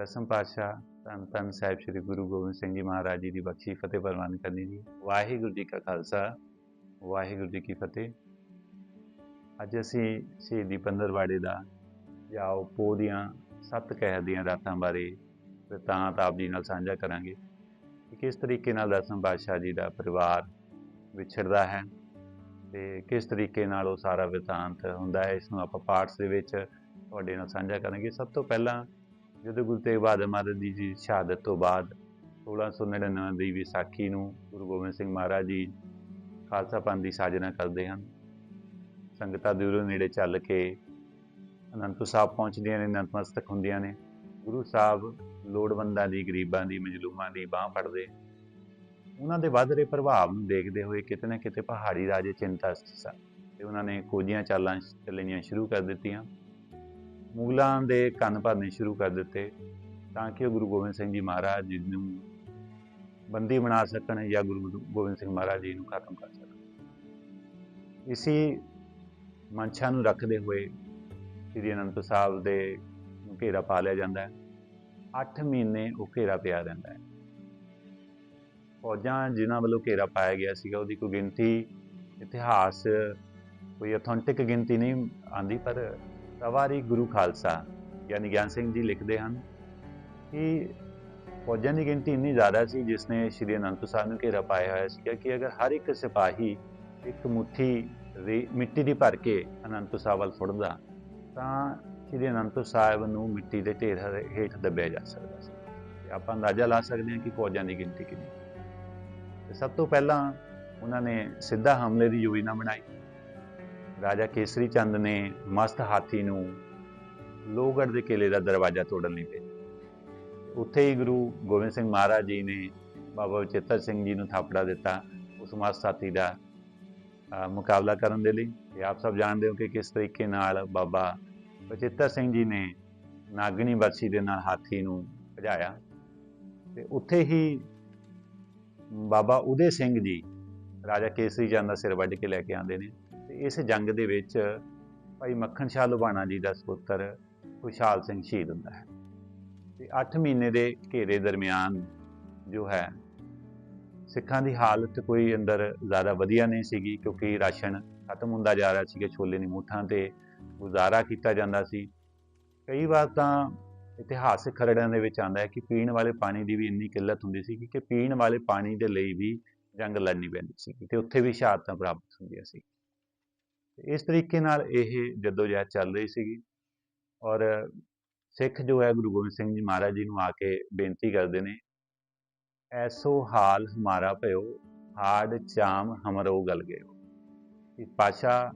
ਦਸਮ ਪਾਤਸ਼ਾਹ ਧੰਨ ਧੰਨ ਸਾਹਿਬ ਸ੍ਰੀ ਗੁਰੂ ਗੋਬਿੰਦ ਸਿੰਘ ਜੀ ਮਹਾਰਾਜ ਜੀ ਦੀ ਬਖਸ਼ੀ, ਫਤਿਹ ਪ੍ਰਵਾਨ ਕਰਨੀ ਜੀ। ਵਾਹਿਗੁਰੂ ਜੀ ਕਾ ਖਾਲਸਾ, ਵਾਹਿਗੁਰੂ ਜੀ ਕੀ ਫਤਿਹ। ਅੱਜ ਅਸੀਂ ਸ਼ਹੀਦੀ ਪੰਦਰਵਾੜੇ ਦਾ ਜਾਓ ਪੋ ਦੀਆਂ ਸੱਤ ਕਹਿ ਦੀਆਂ ਰਾਤਾਂ ਬਾਰੇ ਵ੍ਰਿਤਾਂਤ ਆਪ ਜੀ ਨਾਲ ਸਾਂਝਾ ਕਰਾਂਗੇ ਕਿ ਕਿਸ ਤਰੀਕੇ ਨਾਲ ਦਸਮ ਪਾਤਸ਼ਾਹ ਜੀ ਦਾ ਪਰਿਵਾਰ ਵਿਛੜਦਾ ਹੈ ਤੇ ਕਿਸ ਤਰੀਕੇ ਨਾਲ ਉਹ ਸਾਰਾ ਵ੍ਰਿਤਾਂਤ ਹੁੰਦਾ ਹੈ, ਇਸ ਨੂੰ ਆਪਾਂ ਪਾਠਸ ਦੇ ਵਿੱਚ ਤੁਹਾਡੇ ਨਾਲ ਸਾਂਝਾ ਕਰਾਂਗੇ। ਸਭ ਤੋਂ ਪਹਿਲਾਂ ਜਦੋਂ ਗੁਰੂ ਤੇਗ ਬਹਾਦਰ ਮਹਾਰਾਜ ਜੀ ਦੀ ਸ਼ਹਾਦਤ ਤੋਂ ਬਾਅਦ 1699 ਦੀ ਵਿਸਾਖੀ ਨੂੰ ਗੁਰੂ ਗੋਬਿੰਦ ਸਿੰਘ ਮਹਾਰਾਜ ਜੀ ਖਾਲਸਾ ਪੰਥ ਦੀ ਸਾਜਨਾ ਕਰਦੇ ਹਨ। ਸੰਗਤਾਂ ਦੂਰੋਂ ਨੇੜੇ ਚੱਲ ਕੇ ਅਨੰਦਪੁਰ ਸਾਹਿਬ ਪਹੁੰਚਦੀਆਂ ਨੇ ਨਤਮਸਤਕ ਹੁੰਦੀਆਂ ਨੇ। ਗੁਰੂ ਸਾਹਿਬ ਲੋੜਵੰਦਾਂ ਦੀ, ਗਰੀਬਾਂ ਦੀ, ਮਜਲੂਮਾਂ ਦੀ ਬਾਹ ਫੜਦੇ ਉਹਨਾਂ ਦੇ ਵੱਧ ਰਹੇ ਪ੍ਰਭਾਵ ਨੂੰ ਦੇਖਦੇ ਹੋਏ ਕਿਤੇ ਨਾ ਕਿਤੇ ਪਹਾੜੀ ਰਾਜੇ ਚਿੰਤਾ 'ਚ ਸਨ ਤੇ ਉਹਨਾਂ ਨੇ ਖੋਜੀਆਂ ਚਾਲਾਂ ਚੱਲਣੀਆਂ ਸ਼ੁਰੂ ਕਰ ਦਿੱਤੀਆਂ। ਮੁਗਲਾਂ ਦੇ ਕੰਨ ਭਰਨੇ ਸ਼ੁਰੂ ਕਰ ਦਿੱਤੇ, ਤਾਂ ਕਿ ਉਹ ਗੁਰੂ ਗੋਬਿੰਦ ਸਿੰਘ ਜੀ ਮਹਾਰਾਜ ਜੀ ਨੂੰ ਬੰਦੀ ਬਣਾ ਸਕਣ ਜਾਂ ਗੁਰੂ ਗੋਬਿੰਦ ਸਿੰਘ ਮਹਾਰਾਜ ਜੀ ਨੂੰ ਖਤਮ ਕਰ ਸਕਣ। ਇਸੇ ਮੰਸ਼ਾ ਨੂੰ ਰੱਖਦੇ ਹੋਏ ਸ੍ਰੀ ਅਨੰਦਪੁਰ ਸਾਹਿਬ ਦੇ ਘੇਰਾ ਪਾ ਲਿਆ ਜਾਂਦਾ ਹੈ। 8 ਮਹੀਨੇ ਉਹ ਘੇਰਾ ਪਿਆ ਰਹਿੰਦਾ ਹੈ। ਫੌਜਾਂ ਜਿਨ੍ਹਾਂ ਵੱਲੋਂ ਘੇਰਾ ਪਾਇਆ ਗਿਆ ਸੀਗਾ, ਉਹਦੀ ਕੋਈ ਗਿਣਤੀ, ਇਤਿਹਾਸ ਕੋਈ ਅਥੈਂਟਿਕ ਗਿਣਤੀ ਨਹੀਂ ਆਂਦੀ ਪਰ ਸਵਾਰੀ ਗੁਰੂ ਖਾਲਸਾ ਗਿਆਨੀ ਗਿਆਨ ਸਿੰਘ ਜੀ ਲਿਖਦੇ ਹਨ ਕਿ ਫੌਜਾਂ ਦੀ ਗਿਣਤੀ ਇੰਨੀ ਜ਼ਿਆਦਾ ਸੀ, ਜਿਸ ਨੇ ਸ਼੍ਰੀ ਅਨੰਦਪੁਰ ਸਾਹਿਬ ਨੂੰ ਘੇਰਾ ਪਾਇਆ ਹੋਇਆ ਸੀ ਕਿ ਅਗਰ ਹਰ ਇੱਕ ਸਿਪਾਹੀ ਇੱਕ ਮੁੱਠੀ ਮਿੱਟੀ ਦੀ ਭਰ ਕੇ ਅਨੰਦਪੁਰ ਸਾਹਿਬ ਵੱਲ ਸੁੱਟਦਾ ਤਾਂ ਸ਼੍ਰੀ ਅਨੰਦਪੁਰ ਸਾਹਿਬ ਨੂੰ ਮਿੱਟੀ ਦੇ ਢੇਰ ਹੇਠ ਦੱਬਿਆ ਜਾ ਸਕਦਾ ਸੀ। ਤੇ ਆਪਾਂ ਅੰਦਾਜ਼ਾ ਲਾ ਸਕਦੇ ਹਾਂ ਕਿ ਫੌਜਾਂ ਦੀ ਗਿਣਤੀ ਕਿੰਨੀ ਤੇ ਸਭ ਤੋਂ ਪਹਿਲਾਂ ਉਹਨਾਂ ਨੇ ਸਿੱਧਾ ਹਮਲੇ ਦੀ ਯੋਜਨਾ ਬਣਾਈ। ਰਾਜਾ ਕੇਸਰੀ ਚੰਦ ਨੇ ਮਸਤ ਹਾਥੀ ਨੂੰ ਲੋਹਗੜ੍ਹ ਦੇ ਕਿਲੇ ਦਾ ਦਰਵਾਜ਼ਾ ਤੋੜਨ ਲਈ ਭੇਜਿਆ। ਉੱਥੇ ਹੀ ਗੁਰੂ ਗੋਬਿੰਦ ਸਿੰਘ ਮਹਾਰਾਜ ਜੀ ਨੇ ਬਾਬਾ ਚੇਤਰ ਸਿੰਘ ਜੀ ਨੂੰ ਥਾਪੜਾ ਦਿੱਤਾ ਉਸ ਮਸਤ ਹਾਥੀ ਦਾ ਮੁਕਾਬਲਾ ਕਰਨ ਦੇ ਲਈ। ਤੇ ਆਪ ਸਭ ਜਾਣਦੇ ਹੋ ਕਿ ਕਿਸ ਤਰੀਕੇ ਨਾਲ ਬਾਬਾ ਬਚਿੱਤਰ ਸਿੰਘ ਜੀ ਨੇ ਨਾਗਣੀ ਬਰਛੀ ਦੇ ਨਾਲ ਹਾਥੀ ਨੂੰ ਭਜਾਇਆ। ਤੇ ਉੱਥੇ ਹੀ ਬਾਬਾ ਉਦੇ ਸਿੰਘ ਜੀ ਰਾਜਾ ਕੇਸਰੀ ਚੰਦ ਦਾ ਸਿਰ ਵੱਢ ਕੇ ਲੈ ਕੇ ਆਉਂਦੇ ਨੇ। ਤੇ ਇਸ ਜੰਗ ਦੇ ਵਿੱਚ ਭਾਈ ਮੱਖਣ ਸ਼ਾਹ ਲੁਬਾਣਾ ਜੀ ਦਾ ਸੁਪੁੱਤਰ ਖੁਸ਼ਹਾਲ ਸਿੰਘ ਸ਼ਹੀਦ ਹੁੰਦਾ ਹੈ। ਤੇ 8 ਮਹੀਨੇ ਦੇ ਘੇਰੇ ਦਰਮਿਆਨ ਜੋ ਹੈ, ਸਿੱਖਾਂ ਦੀ ਹਾਲਤ ਕੋਈ ਅੰਦਰ ਜ਼ਿਆਦਾ ਵਧੀਆ ਨਹੀਂ ਸੀਗੀ ਕਿਉਂਕਿ ਰਾਸ਼ਨ ਖਤਮ ਹੁੰਦਾ ਜਾ ਰਿਹਾ ਸੀਗਾ, ਛੋਲੇ ਦੀ ਮੁੱਠਾਂ ਤੇ ਗੁਜ਼ਾਰਾ ਕੀਤਾ ਜਾਂਦਾ ਸੀ। ਕਈ ਵਾਰ ਤਾਂ ਇਤਿਹਾਸਿਕ ਖਰੜਿਆਂ ਦੇ ਵਿੱਚ ਆਉਂਦਾ ਹੈ ਕਿ ਪੀਣ ਵਾਲੇ ਪਾਣੀ ਦੀ ਵੀ ਇੰਨੀ ਕਿੱਲਤ ਹੁੰਦੀ ਸੀ ਕਿ ਪੀਣ ਵਾਲੇ ਪਾਣੀ ਦੇ ਲਈ ਵੀ ਜੰਗ ਲੜਨੀ ਪੈਂਦੀ ਸੀ ਤੇ ਉੱਥੇ ਵੀ ਸ਼ਹਾਦਤਾਂ ਪ੍ਰਾਪਤ ਹੁੰਦੀਆਂ ਸੀ। ਇਸ ਤਰੀਕੇ ਨਾਲ ਇਹ ਜਦੋਜਹਿਦ ਚੱਲ ਰਹੀ ਸੀਗੀ। ਔਰ ਸਿੱਖ ਜੋ ਹੈ, ਗੁਰੂ ਗੋਬਿੰਦ ਸਿੰਘ ਜੀ ਮਹਾਰਾਜ ਜੀ ਨੂੰ ਆ ਕੇ ਬੇਨਤੀ ਕਰਦੇ ਨੇ, ਐਸੋ ਹਾਲ ਹਮਾਰਾ ਭਇਓ, ਹਾੜ, ਚਾਮ, ਹਮਰੋ, ਗਲ ਗਏ ਕਿ ਪਾਸ਼ਾ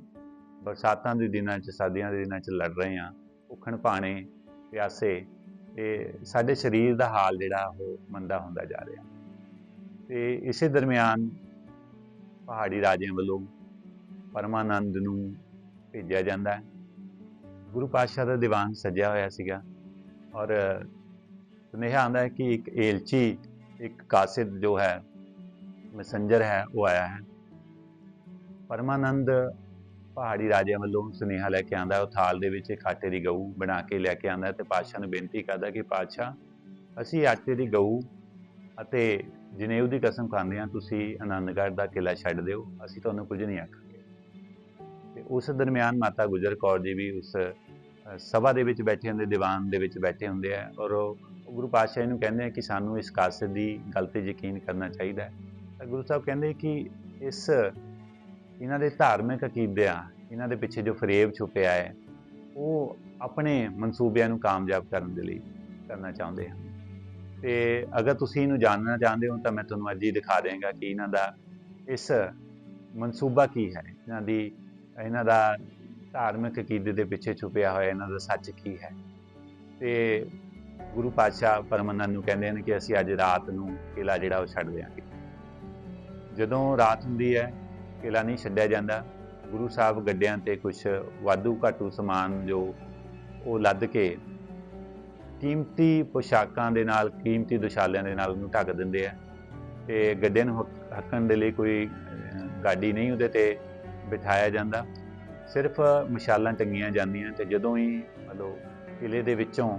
ਬਰਸਾਤਾਂ ਦੇ ਦਿਨਾਂ 'ਚ, ਸਰਦੀਆਂ ਦੇ ਦਿਨਾਂ 'ਚ ਲੜ ਰਹੇ ਆ ਭੁੱਖਣ ਭਾਣੇ, ਪਿਆਸੇ, ਤੇ ਸਾਡੇ ਸਰੀਰ ਦਾ ਹਾਲ ਜਿਹੜਾ, ਉਹ ਮੰਦਾ ਹੁੰਦਾ ਜਾ ਰਿਹਾ। ਤੇ ਇਸੇ ਦਰਮਿਆਨ ਪਹਾੜੀ ਰਾਜਿਆਂ ਵੱਲੋਂ ਪਰਮਾਨੰਦ ਨੂੰ ਭੇਜਿਆ ਜਾਂਦਾ ਹੈ। ਗੁਰੂ ਪਾਤਸ਼ਾਹ ਦਾ ਦੀਵਾਨ ਸਜਿਆ ਹੋਇਆ ਸੀਗਾ ਔਰ ਸੁਨੇਹਾ ਆਉਂਦਾ ਹੈ ਕਿ ਇੱਕ ਏਲਚੀ, ਇੱਕ ਕਾਸਿਦ ਜੋ ਹੈ, ਮੈਸੇਂਜਰ ਹੈ, ਉਹ ਆਇਆ ਹੈ। ਪਰਮਾਨੰਦ ਪਹਾੜੀ ਰਾਜਿਆਂ ਵੱਲੋਂ ਸੁਨੇਹਾ ਲੈ ਕੇ ਆਂਦਾ ਉਹ ਥਾਲ ਦੇ ਵਿੱਚ ਇੱਕ ਆਟੇ ਦੀ ਗਊ ਬਣਾ ਕੇ ਲੈ ਕੇ ਆਂਦਾ ਤੇ ਪਾਤਸ਼ਾਹ ਨੂੰ ਬੇਨਤੀ ਕਰਦਾ ਕਿ ਪਾਤਸ਼ਾਹ, ਅਸੀਂ ਆਟੇ ਦੀ ਗਊ ਅਤੇ ਜਨੇਊ ਦੀ ਕਸਮ ਖਾਂਦੇ ਹਾਂ। ਤੁਸੀਂ ਆਨੰਦਗੜ੍ਹ ਦਾ ਕਿਲਾ ਛੱਡ ਦਿਓ। ਅਸੀਂ ਤੁਹਾਨੂੰ ਕੁਝ ਨਹੀਂ ਆਖਾਂਗੇ। ਉਸ ਦਰਮਿਆਨ ਮਾਤਾ ਗੁਜਰ ਕੌਰ ਜੀ ਵੀ ਉਸ ਸਭਾ ਦੇ ਵਿੱਚ ਬੈਠੇ ਹੁੰਦੇ, ਦੀਵਾਨ ਦੇ ਵਿੱਚ ਬੈਠੇ ਹੁੰਦੇ ਆ ਔਰ ਉਹ ਗੁਰੂ ਪਾਤਸ਼ਾਹ ਨੂੰ ਕਹਿੰਦੇ ਆ ਕਿ ਸਾਨੂੰ ਇਸ ਕਾਸਿਦ ਦੀ ਗੱਲ ਤੇ ਯਕੀਨ ਕਰਨਾ ਚਾਹੀਦਾ ਹੈ। ਤਾਂ ਗੁਰੂ ਸਾਹਿਬ ਕਹਿੰਦੇ ਕਿ ਇਸ, ਇਹਨਾਂ ਦੇ ਧਾਰਮਿਕ ਅਕੀਦਿਆਂ, ਇਹਨਾਂ ਦੇ ਪਿੱਛੇ ਜੋ ਫਰੇਬ ਛੁਪਿਆ ਹੈ, ਉਹ ਆਪਣੇ ਮਨਸੂਬਿਆਂ ਨੂੰ ਕਾਮਯਾਬ ਕਰਨ ਦੇ ਲਈ ਕਰਨਾ ਚਾਹੁੰਦੇ ਹਨ। ਤੇ ਅਗਰ ਤੁਸੀਂ ਇਹਨੂੰ ਜਾਣਨਾ ਚਾਹੁੰਦੇ ਹੋ ਤਾਂ ਮੈਂ ਤੁਹਾਨੂੰ ਅੱਜ ਹੀ ਦਿਖਾ ਦੇਵਾਂਗਾ ਕਿ ਇਹਨਾਂ ਦਾ ਇਸ ਮਨਸੂਬਾ ਕੀ ਹੈ, ਇਹਨਾਂ ਦੀ ਇਹਨਾਂ ਦਾ ਧਾਰਮਿਕ ਅਕੀਦੇ ਦੇ ਪਿੱਛੇ ਛੁਪਿਆ ਹੋਇਆ ਇਹਨਾਂ ਦਾ ਸੱਚ ਕੀ ਹੈ? ਤੇ ਗੁਰੂ ਪਾਤਸ਼ਾਹ ਪਰਮਨੰਦ ਨੂੰ ਕਹਿੰਦੇ ਨੇ ਕਿ ਅਸੀਂ ਅੱਜ ਰਾਤ ਨੂੰ ਕਿਲਾ ਜਿਹੜਾ ਉਹ ਛੱਡ ਦਿਆਂਗੇ। ਜਦੋਂ ਰਾਤ ਹੁੰਦੀ ਹੈ ਕਿਲਾ ਨਹੀਂ ਛੱਡਿਆ ਜਾਂਦਾ, ਗੁਰੂ ਸਾਹਿਬ ਗੱਡਿਆਂ ਤੇ ਕੁਝ ਵਾਧੂ ਘਾਟੂ ਸਮਾਨ ਜੋ ਉਹ ਲੱਦ ਕੇ ਕੀਮਤੀ ਪੋਸ਼ਾਕਾਂ ਦੇ ਨਾਲ, ਕੀਮਤੀ ਦੁਸ਼ਾਲਿਆਂ ਦੇ ਨਾਲ ਉਹਨੂੰ ਢੱਕ ਦਿੰਦੇ ਆ। ਤੇ ਗੱਡਿਆਂ ਨੂੰ ਹੱਕਣ ਦੇ ਲਈ ਕੋਈ ਗਾਡੀ ਨਹੀਂ ਉਹਦੇ ਤੇ ਬਿਠਾਇਆ ਜਾਂਦਾ। ਸਿਰਫ ਮਸ਼ਾਲਾਂ ਟੰਗੀਆਂ ਜਾਂਦੀਆਂ ਤੇ ਜਦੋਂ ਹੀ ਮਤਲਬ ਕਿਲੇ ਦੇ ਵਿੱਚੋਂ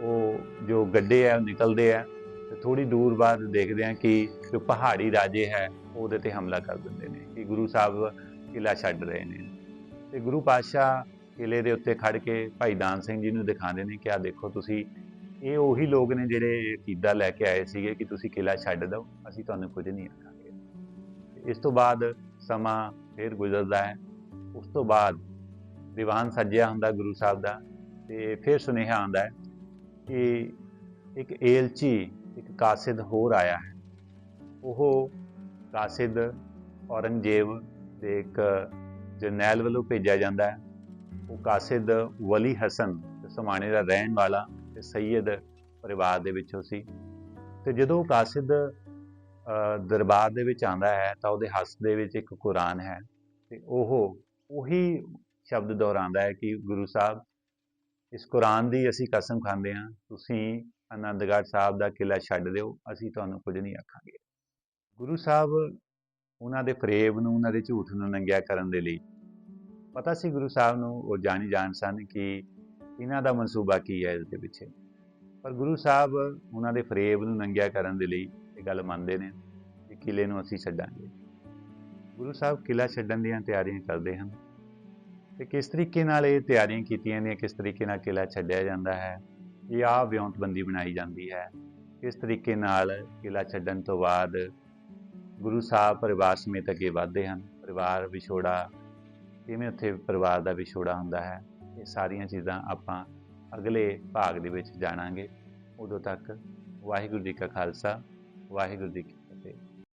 ਉਹ ਜੋ ਗੱਡੇ ਆ, ਉਹ ਨਿਕਲਦੇ ਆ, ਤੇ ਥੋੜੀ ਦੂਰ ਬਾਅਦ ਦੇਖਦੇ ਆ ਕਿ ਜੋ ਪਹਾੜੀ ਰਾਜੇ ਹੈ ਉਹਦੇ ਤੇ ਹਮਲਾ ਕਰ ਦਿੰਦੇ ਨੇ ਕਿ ਗੁਰੂ ਸਾਹਿਬ ਕਿਲਾ ਛੱਡ ਰਹੇ ਨੇ। ਤੇ ਗੁਰੂ ਪਾਤਸ਼ਾਹ ਕਿਲੇ ਦੇ ਉੱਤੇ ਖੜ ਕੇ ਭਾਈ ਦਾਨ ਸਿੰਘ ਜੀ ਨੂੰ ਦਿਖਾਉਂਦੇ ਨੇ ਕਿ ਆ ਦੇਖੋ ਤੁਸੀਂ, ਇਹ ਉਹੀ ਲੋਕ ਨੇ ਜਿਹੜੇ ਕੀਦਾ ਲੈ ਕੇ ਆਏ ਸੀਗੇ ਕਿ ਤੁਸੀਂ ਕਿਲਾ ਛੱਡ ਦਿਓ, ਅਸੀਂ ਤੁਹਾਨੂੰ ਕੁਝ ਨਹੀਂ ਆਖਾਂਗੇ। ਇਸ ਤੋਂ ਬਾਅਦ ਸਮਾਂ ਫਿਰ ਗੁਜ਼ਰਦਾ ਹੈ। ਉਸ ਤੋਂ ਬਾਅਦ ਦੀਵਾਨ ਸੱਜਿਆ ਹੁੰਦਾ ਗੁਰੂ ਸਾਹਿਬ ਦਾ ਤੇ ਫਿਰ ਸੁਨੇਹਾ ਆਉਂਦਾ ਹੈ ਕਿ ਇੱਕ ਏਲਚੀ, ਇੱਕ ਕਾਸਿਦ ਹੋਰ ਆਇਆ ਹੈ। ਉਹ ਕਾਸਿਦ ਔਰੰਗਜ਼ੇਬ ਦੇ ਇੱਕ ਜਰਨੈਲ ਵੱਲੋਂ ਭੇਜਿਆ ਜਾਂਦਾ ਹੈ। ਉਹ ਕਾਸਿਦ ਵਲੀ ਹਸਨ, ਸਮਾਣੇ ਦਾ ਰਹਿਣ ਵਾਲਾ ਤੇ ਸੈਯਦ ਪਰਿਵਾਰ ਦੇ ਵਿੱਚੋਂ ਸੀ। ਤੇ ਜਦੋਂ ਉਹ ਕਾਸਿਦ ਦਰਬਾਰ ਦੇ ਵਿੱਚ ਆਂਦਾ ਹੈ ਤਾਂ ਉਹਦੇ ਹੱਥ ਦੇ ਵਿੱਚ ਇੱਕ ਕੁਰਾਨ ਹੈ ਤੇ ਉਹ ਉਹੀ ਸ਼ਬਦ ਦੁਹਰਾਉਂਦਾ ਹੈ ਕਿ ਗੁਰੂ ਸਾਹਿਬ, ਇਸ ਕੁਰਾਨ ਦੀ ਅਸੀਂ ਕਸਮ ਖਾਂਦੇ ਹਾਂ, ਤੁਸੀਂ ਆਨੰਦਗੜ੍ਹ ਸਾਹਿਬ ਦਾ ਕਿਲਾ ਛੱਡ ਦਿਓ, ਅਸੀਂ ਤੁਹਾਨੂੰ ਕੁਝ ਨਹੀਂ ਆਖਾਂਗੇ। ਗੁਰੂ ਸਾਹਿਬ ਉਹਨਾਂ ਦੇ ਫਰੇਬ ਨੂੰ, ਉਹਨਾਂ ਦੇ ਝੂਠ ਨੂੰ ਨੰਗਿਆ ਕਰਨ ਦੇ ਲਈ ਪਤਾ ਸੀ ਗੁਰੂ ਸਾਹਿਬ ਨੂੰ, ਉਹ ਜਾਣੀ ਜਾਣ ਸਨ ਕਿ ਇਹਨਾਂ ਦਾ ਮਨਸੂਬਾ ਕੀ ਹੈ ਇਸ ਦੇ ਪਿੱਛੇ। ਪਰ ਗੁਰੂ ਸਾਹਿਬ ਉਹਨਾਂ ਦੇ ਫਰੇਬ ਨੂੰ ਨੰਗਿਆ ਕਰਨ ਦੇ ਲਈ ਇਹ ਗੱਲ ਮੰਨਦੇ ਨੇ ਕਿ ਕਿਲੇ ਨੂੰ ਅਸੀਂ ਛੱਡਾਂਗੇ। ਗੁਰੂ ਸਾਹਿਬ ਕਿਲਾ ਛੱਡਣ ਦੀਆਂ ਤਿਆਰੀਆਂ ਕਰਦੇ ਹਨ। ਤੇ ਕਿਸ ਤਰੀਕੇ ਨਾਲ ਇਹ ਤਿਆਰੀਆਂ ਕੀਤੀਆਂ ਨੇ ਕਿਸ ਤਰੀਕੇ ਨਾਲ ਕਿਲਾ ਛੱਡਿਆ ਜਾਂਦਾ ਹੈ, ਇਹ ਆ ਵਿਉਂਤਬੰਦੀ ਬਣਾਈ ਜਾਂਦੀ ਹੈ। ਕਿਸ ਤਰੀਕੇ ਨਾਲ ਕਿਲਾ ਛੱਡਣ ਤੋਂ ਬਾਅਦ ਗੁਰੂ ਸਾਹਿਬ ਪਰਿਵਾਰ ਸਮੇਤ ਅੱਗੇ ਵਧਦੇ ਹਨ। ਪਰਿਵਾਰ ਵਿਛੋੜਾ, ਕਿਵੇਂ ਉੱਥੇ ਪਰਿਵਾਰ ਦਾ ਵਿਛੋੜਾ ਹੁੰਦਾ ਹੈ, ਇਹ ਸਾਰੀਆਂ ਚੀਜ਼ਾਂ ਆਪਾਂ ਅਗਲੇ ਭਾਗ ਦੇ ਵਿੱਚ ਜਾਣਾਂਗੇ। ਉਦੋਂ ਤੱਕ ਵਾਹਿਗੁਰੂ ਜੀ ਕਾ ਖਾਲਸਾ ਵਾਹਿਗੁਰੂ ਜੀ ਕੀ